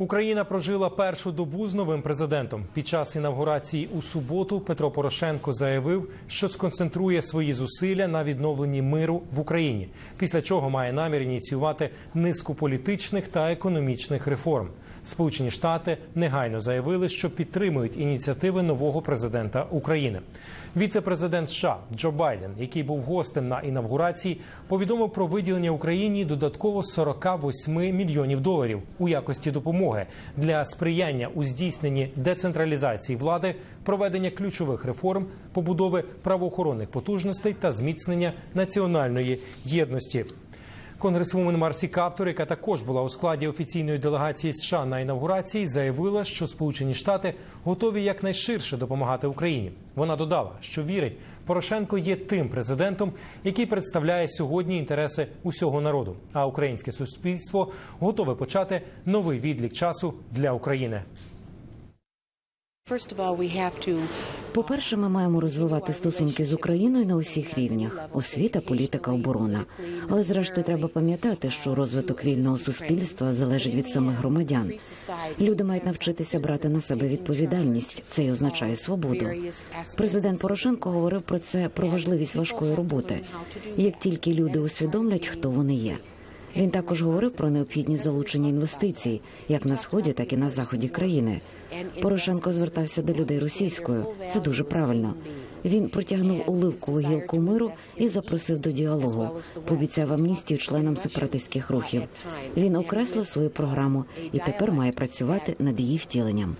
Україна прожила першу добу з новим президентом. Під час інавгурації у суботу Петро Порошенко заявив, що сконцентрує свої зусилля на відновленні миру в Україні, після чого має намір ініціювати низку політичних та економічних реформ. Сполучені Штати негайно заявили, що підтримують ініціативи нового президента України. Віце-президент США Джо Байден, який був гостем на інавгурації, повідомив про виділення Україні додатково 48 мільйонів доларів у якості допомоги для сприяння у здійсненні децентралізації влади, проведення ключових реформ, побудови правоохоронних потужностей та зміцнення національної єдності. Конгресвумен Марсі Каптор, яка також була у складі офіційної делегації США на інавгурації, заявила, що Сполучені Штати готові якнайширше допомагати Україні. Вона додала, що вірить, Порошенко є тим президентом, який представляє сьогодні інтереси усього народу. А українське суспільство готове почати новий відлік часу для України. По-перше, ми маємо розвивати стосунки з Україною на усіх рівнях освіта, політика, оборона. Але зрештою треба пам'ятати, що розвиток вільного суспільства залежить від самих громадян. Люди мають навчитися брати на себе відповідальність. Це й означає свободу. Президент Порошенко говорив про це про важливість важкої роботи. Як тільки люди усвідомлять, хто вони є. Він також говорив про необхідність залучення інвестицій, як на сході, так і на заході країни. Порошенко звертався до людей російською. Це дуже правильно. Він протягнув оливкову гілку миру і запросив до діалогу. Пообіцяв амністію членам сепаратистських рухів. Він окреслив свою програму і тепер має працювати над її втіленням.